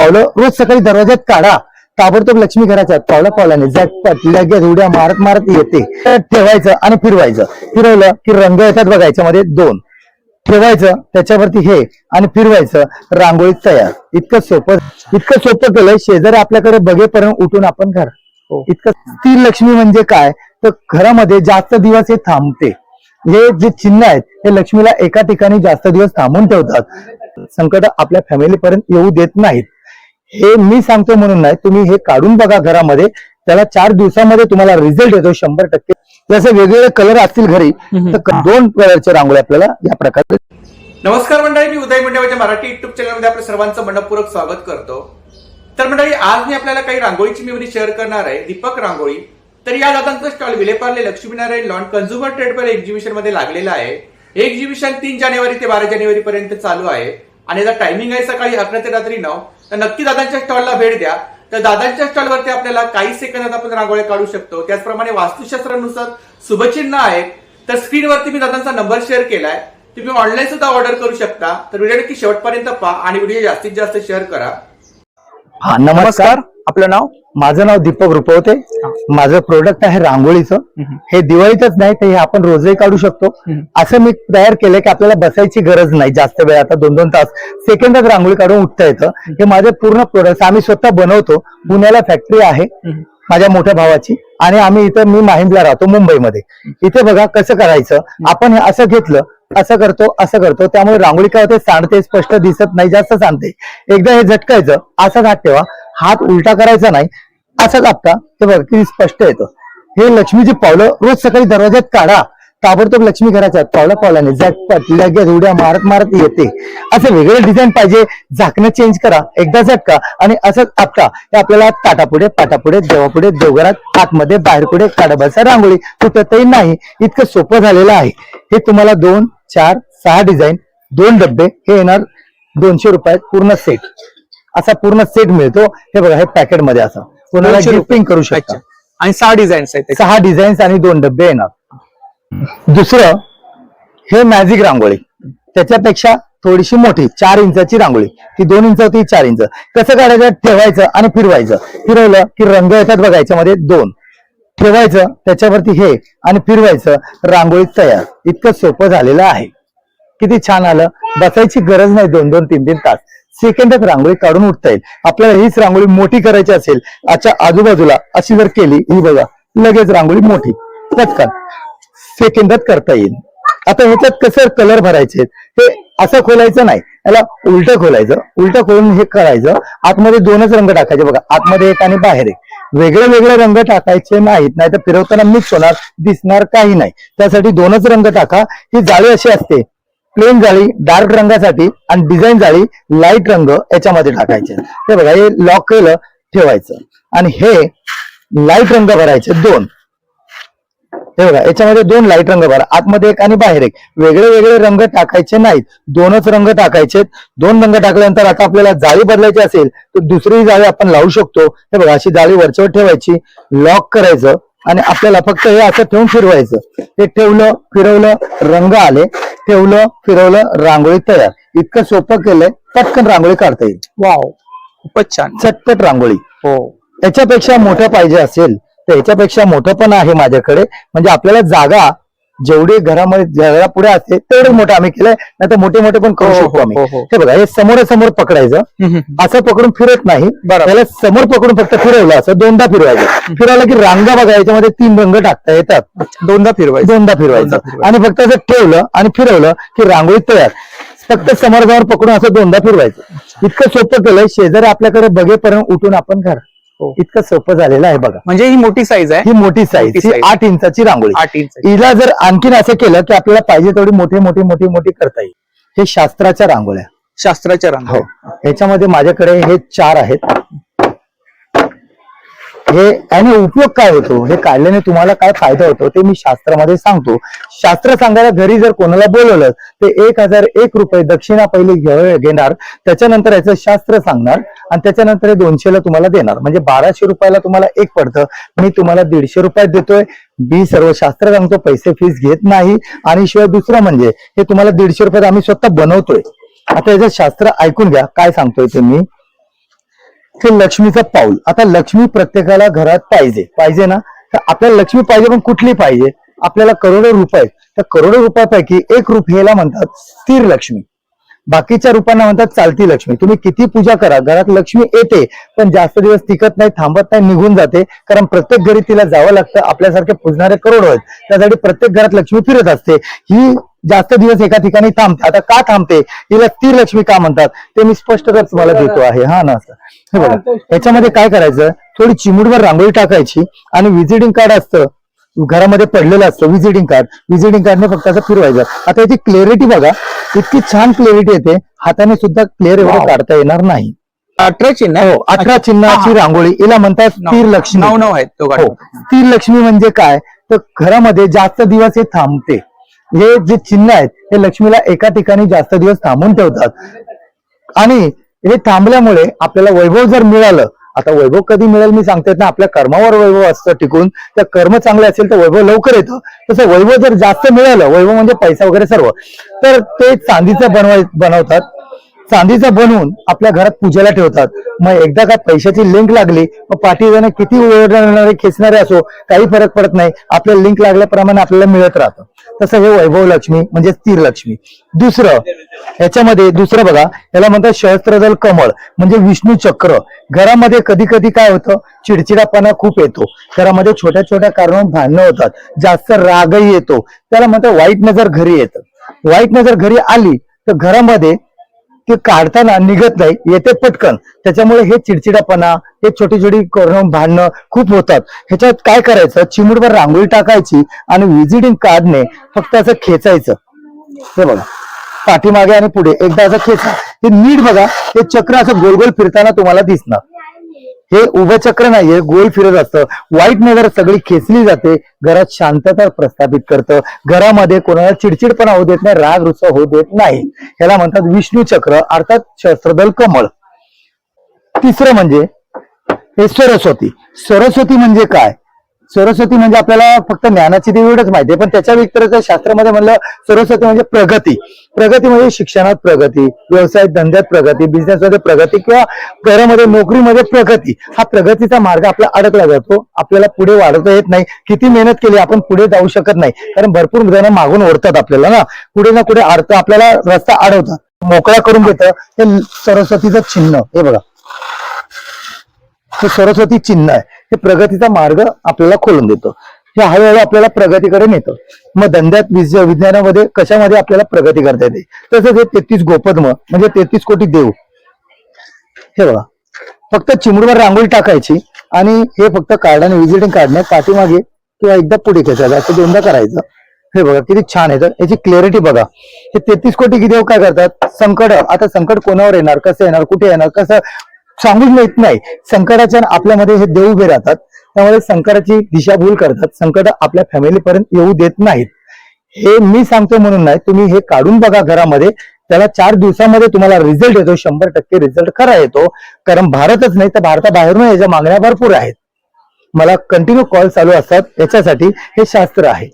पावलं रोज सकाळी दरवाज्यात काढा. ताबडतोब लक्ष्मी घराच्या पावला पावलाने झटपट लगेच उड्या मारत मारत येते. ठेवायचं आणि फिरवायचं. फिरवलं की रंग येतात बघा याच्यामध्ये दोन. ठेवायचं त्याच्यावरती हे आणि फिरवायचं रांगोळी तयार. इतकं सोपं इतकं सोपं केलंय. शेजारी आपल्याकडे बघेपर्यंत उठून आपण घर. हो. इतकं स्थिर लक्ष्मी म्हणजे काय? तर घरामध्ये जास्त दिवस हे थांबते. हे जे चिन्ह आहेत हे लक्ष्मीला एका ठिकाणी जास्त दिवस थांबून ठेवतात. संकट आपल्या फॅमिली पर्यंत येऊ देत नाहीत. हे मी सांगतो म्हणून नाही तुम्ही हे काढून बघा घरामध्ये. त्याला चार दिवसामध्ये तुम्हाला रिझल्ट येतो शंभर टक्के. जसे वेगवेगळे कलर असतील घरी तर दोन कलरचे रांगोळी आपल्याला या प्रकारे नमस्कार मंडळी मी उदय मंडळाच्या मराठी युट्यूब चॅनलमध्ये आपल्या सर्वांचं मनपूर्वक स्वागत करतो. तर मंडळी आज मी आपल्याला काही रांगोळीची मेमरी शेअर करणार आहे दीपक रांगोळी. तर या दादांचा stall Vile Parle Laxminarayan lawn consumer tradeware एक्झिबिशनमध्ये लागलेला आहे. हे एक्झिबिशन तीन जानेवारी ते बारा जानेवारी पर्यंत चालू आहे. आणि याचा टायमिंग आहे सकाळी अकरा ते रात्री नऊ. तर नक्की दादांच्या स्टॉलला भेट द्या. तर दादांच्या स्टॉलवरती आपल्याला काही सेकंदात आपण रांगोळ्या काढू शकतो. त्याचप्रमाणे वास्तुशास्त्रानुसार शुभचिन्ह आहेत. तर स्क्रीनवरती मी दादांचा नंबर शेअर केलाय. तुम्ही ऑनलाईन सुद्धा ऑर्डर करू शकता. तर व्हिडिओ नक्की शेवटपर्यंत पहा आणि व्हिडिओ जास्तीत जास्त शेअर करा. हा नमस्कार. आपलं नाव? माझं नाव दीपक रुपवते. माझं प्रोडक्ट आहे रांगोळीचं. हे दिवाळीतच नाही तर हे आपण रोजही काढू शकतो. असं मी तयार केलंय की आपल्याला बसायची गरज नाही जास्त वेळ. आता दोन दोन तास सेकंदात रांगोळी काढून उठता येतं. हे माझे पूर्ण प्रोडक्ट आम्ही स्वतः बनवतो. पुण्याला फॅक्टरी आहे. माझ्या मोठ्या भावाची. आणि आम्ही इथं मी माहिंदला राहतो मुंबईमध्ये. इथे बघा कसं करायचं. आपण हे असं घेतलं असं करतो असं करतो. त्यामुळे रांगोळी काय होते सांडते स्पष्ट दिसत नाही जास्त सांडते. एकदा हे झटकायचं असाच हात ठेवा. हात उलटा करायचा नाही असंच आपटा ते बघा किती स्पष्ट येतं. हे लक्ष्मीची पावलं रोज सकाळी दरवाज्यात काढा. ताबडतोब लक्ष्मी घराच्या पावला पावलाने झटपट लगेच उड्या मारत मारत येते. असं वेगळं डिझाईन पाहिजे झाकणं चेंज करा एकदा झटका आणि असंच आपटा. हे आपल्याला ताटापुढे पाटापुढे देवापुढे देवघरात आतमध्ये बाहेर पुढे काढाबसा रांगोळी कुठंही नाही. इतकं सोपं झालेलं आहे. हे तुम्हाला दोन चार सहा डिझाईन दोन डब्बे हे येणार दोनशे रुपयात पूर्ण सेट असा पूर्ण सेट मिळतो. हे बघा हे पॅकेटमध्ये असं. कोणाला 200 रुपये. गिफ्टिंग करू शकता. आणि सहा डिझाईन्स आहेत. सहा डिझाईन्स आणि दोन डब्बे येणार. दुसरं हे मॅजिक रांगोळी. त्याच्यापेक्षा थोडीशी मोठी चार इंचाची रांगोळी. ती दोन इंच होती चार इंच. कसं काढायचं ठेवायचं आणि फिरवायचं. फिरवलं की रंग येतात बघा याच्यामध्ये दोन. ठेवायचं त्याच्यावरती हे आणि फिरवायचं रांगोळी तयार. इतकं सोपं झालेलं आहे. किती छान आलं. बसायची गरज नाही दोन दोन तीन तीन तास. सेकंदात रांगोळी काढून उठता येईल. आपल्याला हीच रांगोळी मोठी करायची असेल अच्छा आजूबाजूला अशी जर केली ही बघा लगेच रांगोळी मोठी. पटकन. सेकंदात करता येईल. आता ह्याच्यात कसं कलर भरायचे? हे असं खोलायचं नाही. याला उलट खोलायचं. उलट खोलून हे करायचं. आतमध्ये दोनच रंग टाकायचे. बघा आतमध्ये एक आणि बाहेर एक. वेगळे वेगळे रंग टाकायचे नाहीत. नाही तर फिरवताना मिक्स होणार दिसणार काही नाही. त्यासाठी दोनच रंग टाका. ही जाळी अशी असते. प्लेन जाळी डार्क रंगासाठी आणि डिझाईन जाळी लाइट रंग याच्यामध्ये टाकायचे. हे बघा हे लॉक केलं ठेवायचं. आणि हे लाइट रंग भरायचे दोन. हे बघा याच्यामध्ये दोन लाइट रंग भरा. आतमध्ये एक आणि बाहेर एक. वेगळे वेगळे रंग टाकायचे नाहीत. दोनच रंग टाकायचे दोन रंग टाकल्यानंतर आता आपल्याला जाळी बदलायची असेल तर दुसरी जाळी आपण लावू शकतो. हे बघा अशी जाळी वरच्यावर ठेवायची लॉक करायचं आणि आपल्याला फक्त हे असं ठेवून फिरवायचं. हे ठेवलं फिरवलं रंग आले. ठेवलं फिरवलं रांगोळी तयार. इतकं सोपं केलंय पटकन रांगोळी काढता येईल. वाव खूपच छान. चटपट रांगोळी. हो. याच्यापेक्षा मोठं पाहिजे असेल तर याच्यापेक्षा मोठं पण आहे माझ्याकडे. म्हणजे आपल्याला जागा जेवढी घरामध्ये जगा पुढे असते तेवढे मोठं आम्ही केलंय. नाही तर मोठे मोठे पण करू हो, शकतो हो, आम्ही. हो, हो. हे बघा हे समोरासमोर पकडायचं. असं पकडून फिरत नाही. त्याला समोर पकडून फक्त फिरवलं असं दोनदा फिरवायचं. फिरवलं की रांगा बघा याच्यामध्ये तीन रंग टाकता येतात. दोनदा फिरवायचं. दोनदा फिरवायचं. आणि फक्त असं ठेवलं आणि फिरवलं की रांगोळी तयार. फक्त समोरासमोर पकडून असं दोनदा फिरवायचं. इतकं सोपं केलंय. शेजारी आपल्याकडे बघेपर्यंत उठून आपण घर. इतकं सोपं झालेलं आहे बघा. म्हणजे ही मोठी साईज आहे? ही मोठी साईज ही. आठ इंचाची रांगोळी. आठ इंच हिला जर आणखीन असं केलं की आपल्याला पाहिजे तेवढी मोठी मोठी मोठी मोठी करता येईल. हे शास्त्राच्या रांगोळ्या. शास्त्राच्या रंग हो. ह्याच्यामध्ये माझ्याकडे हे चार आहेत. हे याने उपयोग काय होतो? हे काढल्याने तुम्हाला काय फायदा होतो? ते मी शास्त्रामध्ये सांगतो. शास्त्र सांगायला घरी जर कोणाला बोलवलं ते एक हजार एक रुपये दक्षिणा पहिले घेणार त्याच्यानंतर याचं शास्त्र सांगणार आणि त्याच्यानंतर हे दोनशेला तुम्हाला देणार. म्हणजे बाराशे रुपयाला तुम्हाला एक पडतं. मी तुम्हाला दीडशे रुपयात देतोय. मी सर्व शास्त्र सांगतो पैसे फीस घेत नाही. आणि शिवाय दुसरं म्हणजे हे तुम्हाला दीडशे रुपयात आम्ही स्वतः बनवतोय. आता याचं शास्त्र ऐकून घ्या. काय सांगतोय ते मी ते लक्ष्मीचं पाऊल. आता लक्ष्मी प्रत्येकाला घरात पाहिजे. पाहिजे ना? तर आपल्याला लक्ष्मी पाहिजे पण कुठली पाहिजे? आपल्याला करोडो रुपये. तर करोडो रुपयापैकी एक रुपयेला म्हणतात स्थिर लक्ष्मी. बाकीच्या रूपांना म्हणतात चालती लक्ष्मी. तुम्ही किती पूजा करा घरात लक्ष्मी येते पण जास्त दिवस टिकत नाही थांबत नाही निघून जाते. कारण प्रत्येक घरी तिला जावं लागतं आपल्यासारखे पूजणारे करोड आहेत. त्यासाठी प्रत्येक घरात लक्ष्मी फिरत असते. ही जास्त दिवस एका ठिकाणी थांबते. आता का थांबते? हिला स्थिर लक्ष्मी का म्हणतात? ते मी स्पष्ट कर तुम्हाला देतो आहे. हा ना असं. हे बघा. याच्यामध्ये काय करायचं? थोडी चिमुडवर रांगोळी टाकायची आणि विजिटिंग कार्ड असतं. घरामध्ये पडलेलं असतं विजिटिंग कार्ड. विजिटिंग कार्डने फक्त असं फिरवायचं. आता याची क्लिअरिटी बघा. इतकी छान क्लिअरिटी येते. हाताने सुद्धा क्लिअर एवढं काढता येणार नाही. अठरा चिन्ह हो अठरा चिन्हाची रांगोळी. हिला म्हणतात स्थिर लक्ष्मी नऊ नऊ आहेत तो हो. लक्ष्मी म्हणजे काय? तर घरामध्ये जास्त दिवस हे थांबते. हे जे चिन्ह आहेत हे लक्ष्मीला एका ठिकाणी जास्त दिवस थांबून ठेवतात. आणि हे थांबल्यामुळे आपल्याला वैभव जर मिळालं आता वैभव कधी मिळेल मी सांगता ना आपल्या कर्मावर वैभव असतं टिकून त्या कर्म चांगले असेल तर वैभव लवकर येतं. तसं वैभव जर जास्त मिळालं वैभव म्हणजे पैसा वगैरे सर्व तर ते चांदीचं बनवाय बनवतात. चांदीचं बनवून आपल्या घरात पूजेला ठेवतात. मग एकदा का पैशाची लिंक लागली मग पाठी किती ओरडणारे खेचणारे असो काही फरक पडत नाही. आपल्या लिंक लागल्याप्रमाणे आपल्याला मिळत राहतं. तसं हे वैभव लक्ष्मी म्हणजे स्थिर लक्ष्मी दुसरं याच्यामध्ये दुसरं बघा याला म्हणतात सहस्त्रदल कमळ म्हणजे विष्णू चक्र. घरामध्ये कधी कधी काय होतं? चिडचिडापणा खूप येतो. घरामध्ये छोट्या छोट्या कारणावरून भांडणं होतात. जास्त रागही येतो. त्याला म्हणतात वाईट नजर घरी येतं. वाईट नजर घरी आली तर घरामध्ये ते काढताना निघत नाही येते पटकन. त्याच्यामुळे हे चिडचिडापणा हे छोटी छोटी करून भांडणं खूप होतात. ह्याच्यात काय करायचं? चिमुडभर रांगोळी टाकायची आणि विजिटिंग कार्डने फक्त असं खेचायचं. हे बघा. पाठीमागे आणि पुढे एकदा असं खेचा. हे नीट बघा. हे चक्र असं गोल गोल फिरताना तुम्हाला दिसणार. हे उभं चक्र नाहीये गोल फिरत असतं. वाईट नजर सगळी खेचली जाते. घरात शांतता प्रस्थापित करतं. घरामध्ये कोणाला चिडचिडपणा होऊ देत नाही राग रुसवा होऊ देत नाही. ह्याला म्हणतात विष्णू चक्र अर्थात शस्त्रदल कमळ. तिसरं म्हणजे हे सरस्वती. सरस्वती म्हणजे काय? सरस्वती म्हणजे आपल्याला फक्त ज्ञानाची देवी एवढंच माहिती आहे. पण त्याच्या व्यतिरिक्त शास्त्रामध्ये म्हणलं सरस्वती म्हणजे प्रगती. प्रगती म्हणजे शिक्षणात प्रगती व्यवसाय धंद्यात प्रगती बिझनेसमध्ये प्रगती किंवा घरामध्ये नोकरीमध्ये प्रगती. हा प्रगतीचा मार्ग आपला अडकला जातो. आपल्याला पुढे वाढवता येत नाही. किती मेहनत केली आपण पुढे जाऊ शकत नाही. कारण भरपूर जण मागून ओढतात आपल्याला ना. पुढे ना पुढे अडतं आपल्याला रस्ता अडवतात मोकळा करून घेतं हे सरस्वतीचं चिन्ह. हे बघा. हे सरस्वती चिन्ह आहे. हे प्रगतीचा मार्ग आपल्याला खोलून देतो. हे हळूहळू आपल्याला प्रगतीकडे नेतं. मग धंद्यात विज्ञानामध्ये कशामध्ये आपल्याला प्रगती करता येते? तसंच हे तेहतीस गोपद्म म्हणजे तेहतीस कोटी देव. हे बघा. फक्त चिमुडवर रांगोळी टाकायची आणि हे फक्त कार्डाने विजिटिंग कार्डने पाठीमागे किंवा एकदा पुढे खेचायचं असं दोनदा करायचं. हे बघा किती छान आहे. तर याची क्लिअरिटी बघा. हे तेहतीस कोटी देव काय करतात? संकट. आता संकट कोणावर येणार? कसं येणार? कुठे येणार? कसं सांगून येत नाही. संकटाच्या आपल्यामध्ये हे देव उभे राहतात. त्यामुळे संकटाची दिशाभूल करतात. संकट आपल्या फॅमिलीपर्यंत येऊ देत नाहीत. हे मी सांगतो म्हणून नाही तुम्ही हे काढून बघा घरामध्ये. त्याला चार दिवसामध्ये तुम्हाला रिझल्ट येतो. शंभर टक्के रिझल्ट खरा येतो. कारण भारतच नाही तर भारताबाहेरून याच्या मागण्या भरपूर आहेत. मला कंटिन्यू कॉल चालू असतात. याच्यासाठी हे शास्त्र आहे.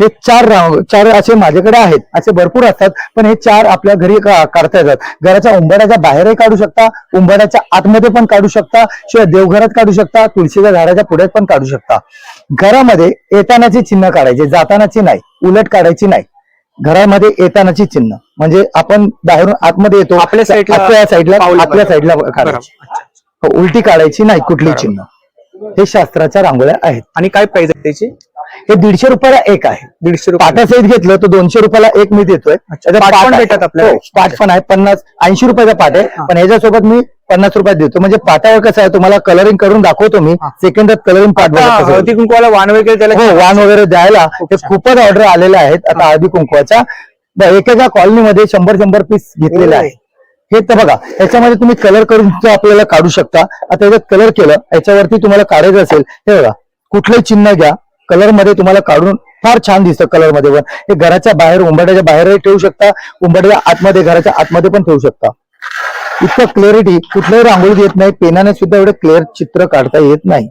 हे चार रांग चार असे माझ्याकडे आहेत असे भरपूर असतात पण हे चार आपल्या घरी का- काढता येतात. घराच्या उंबराच्या बाहेरही काढू शकता उंबराच्या आतमध्ये पण काढू शकता शिवाय देवघरात काढू शकता तुळशीच्या झाडाच्या पुढे पण काढू शकता. घरामध्ये येतानाची चिन्ह काढायची जातानाची नाही उलट काढायची नाही. घरामध्ये येतानाची चिन्ह म्हणजे आपण बाहेरून आतमध्ये येतो आपल्या साईडला आपल्या साईडला. काढायची. हो, उलटी काढायची नाही कुठली. चिन्ह. हे शास्त्राच्या रांगोळ्या आहेत. आणि काय आहे त्याची? हे दीडशे रुपयाला एक आहे दीडशे रुपये पाटा सहित घेतलं तर दोनशे रुपयाला एक मी देतोय. भेटतात आपल्याला? हो, पाट पण आहे पन्नास ऐंशी रुपयाचा पाट आहे. पण ह्याच्यासोबत मी पन्नास रुपयात देतो म्हणजे पाटावर कसं आहे तुम्हाला कलरिंग करून दाखवतो मी. सेकंदात कलरिंग होतं. हळदी कुंकवाला वाण वगैरे त्याला हो वाण वगैरे द्यायला. खूपच ऑर्डर आलेल्या आहेत आता हळदी कुंकवाच्या एकेका कॉलनीमध्ये शंभर शंभर पीस घेतलेले. आहे हे तर बघा याच्यामध्ये तुम्ही कलर करून आपल्याला काढू शकता आता याच्यात कलर केलं याच्यावरती तुम्हाला काढायचं असेल हे बघा कुठलंही चिन्ह घ्या कलरमध्ये तुम्हाला काढून फार छान दिसतं कलरमध्ये पण. हे घराच्या बाहेर उंबरट्याच्या बाहेरही ठेवू शकता उंबरट्याच्या आतमध्ये घराच्या आतमध्ये पण ठेवू शकता. इतकं क्लिअरिटी कुठल्याही रांगोळी येत नाही पेनाने सुद्धा एवढं क्लिअर चित्र काढता येत नाही.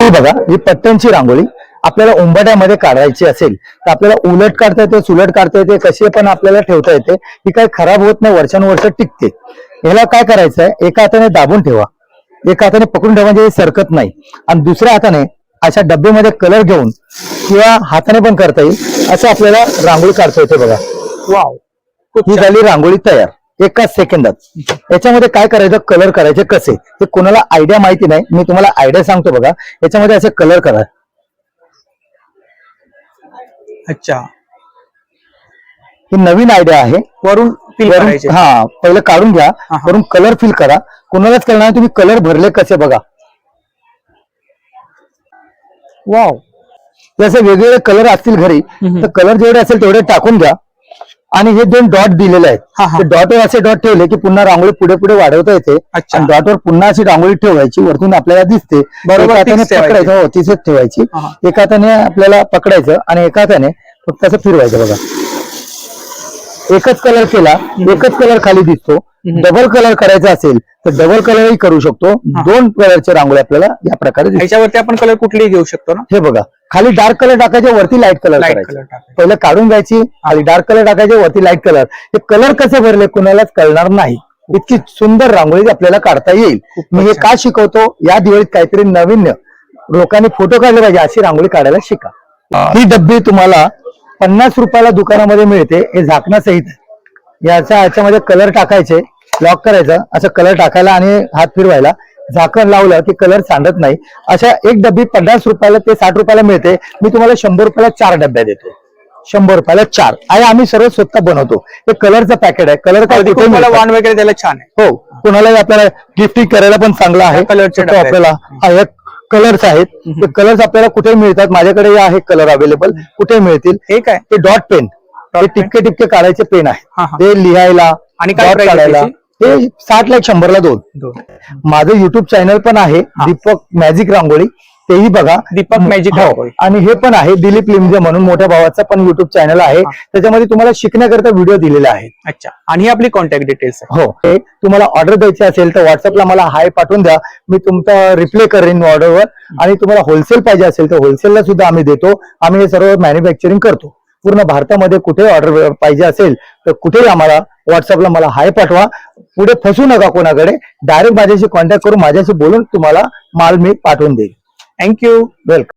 हे बघा ही पट्ट्यांची रांगोळी. आपल्याला उंबट्यामध्ये काढायची असेल तर आपल्याला उलट काढता येते सुलट काढता येते कशी पण आपल्याला ठेवता येते ही काही खराब होत नाही वर्षानुवर्ष टिकते. ह्याला काय करायचं आहे एका हाताने दाबून ठेवा. एका हाताने पकडून ठेवा म्हणजे सरकत नाही. आणि दुसऱ्या हाताने अशा डब्यामध्ये कलर घेऊन किंवा हाताने पण करता येईल असं आपल्याला रांगोळी काढता येते बघा. वाव ही. झाली रांगोळी तयार. एकाच सेकंदात. याच्यामध्ये काय करायचं? कलर करायचे कसे? ते कोणाला आयडिया माहिती नाही. मी तुम्हाला आयडिया सांगतो बघा. याच्यामध्ये असे कलर करा. अच्छा. ही नवीन आयडिया आहे. वरून हा पहिलं काढून घ्या. वरून कलर फिल करा. कोणालाच कळणार नाही तुम्ही कलर भरले कसे बघा. वाव जसे वेगवेगळे कलर असतील घरी. तर कलर जेवढे असेल तेवढे टाकून घ्या आणि हे दोन डॉट दिलेले आहेत. डॉटवर असे डॉट ठेवले की पुन्हा रांगोळी पुढे पुढे वाढवता येते. आणि डॉटवर पुन्हा अशी रांगोळी ठेवायची वरतून आपल्याला दिसते. बरोबर, हाताने. पकडायचं हो तिथेच ठेवायची. एका हाताने आपल्याला पकडायचं आणि एका हाताने फक्त असं फिरवायचं बघा. एकच कलर केला एकच कलर खाली दिसतो. डबल कलर करायचा असेल तर डबल कलरही करू शकतो. दोन कलरचे रांगोळी आपल्याला या प्रकारे दिसते. ह्याच्यावरती आपण कलर कुठलेही घेऊ शकतो ना? हे बघा खाली डार्क कलर टाकायचे वरती लाइट कलर टाकायचे. पहिलं काढून घ्यायची खाली डार्क कलर टाकायचे वरती लाइट कलर हे कलर कसे भरले कुणालाच कळणार नाही. इतकी सुंदर रांगोळी आपल्याला काढता येईल. मी हे. का शिकवतो? या दिवाळीत काहीतरी नवीन लोकांनी फोटो काढले पाहिजे अशी रांगोळी काढायला शिका. ही डब्बी तुम्हाला पन्नास रुपयाला दुकानामध्ये मिळते. हे झाकणासहित आहे. याच्या ह्याच्यामध्ये कलर टाकायचे लॉक करायचं असं कलर टाकायला आणि हात फिरवायला. झाकण लावलं की कलर सांडत नाही. अशा एक डब्बी पन्नास रुपयाला ते साठ रुपयाला मिळते. मी तुम्हाला शंभर रुपयाला चार डब्या देतो. शंभर रुपयाला चार. आणि आम्ही सर्व स्वतः बनवतो. हे कलरचं पॅकेट आहे. कलर काय. वाण वगैरे त्याला छान आहे. हो कुणालाही आपल्याला गिफ्टिंग करायला पण चांगला आहे. कलरचे डबे. आपल्याला हा, हे कलर्स आहेत. ते कलर्स आपल्याला कुठे मिळतात? माझ्याकडे हे आहे कलर अवेलेबल कुठे मिळतील? हे काय? ते डॉट पेन ते pen? टिपके टिपके काढायचे पेन हा, आहे हा. ते लिहायला आणि काय काढायला? ते साठ ला एक शंभरला दोन. माझं युट्यूब चॅनल पण आहे. दीपक मॅजिक रांगोळी. तेही बघा. दीपक मॅजिक हो. रांगोळी. आणि हे पण आहे दिलीप लिमजे म्हणून मोठ्या भावाचा पण युट्यूब चॅनल आहे. त्याच्यामध्ये तुम्हाला शिकण्याकरता व्हिडिओ दिलेले आहेत अच्छा. आणि ही आपली कॉन्टॅक्ट डिटेल्स आहे. हो. हे तुम्हाला ऑर्डर द्यायची असेल तर व्हॉट्सअपला मला हाय पाठवून द्या. मी तुमचा रिप्लाय करेन ऑर्डरवर आणि तुम्हाला होलसेल पाहिजे असेल तर होलसेलला सुद्धा आम्ही देतो. आम्ही हे सर्व मॅन्युफॅक्चरिंग करतो. पूर्ण भारतामध्ये कुठे ऑर्डर पाहिजे असेल तर कुठेही आम्हाला व्हॉट्सअपला मला हाय पाठवा. पुढे फसू नका कोणाकडे. डायरेक्ट माझ्याशी कॉन्टॅक्ट करून माझ्याशी बोलून तुम्हाला माल मी पाठवून देईल. Thank you. Welcome.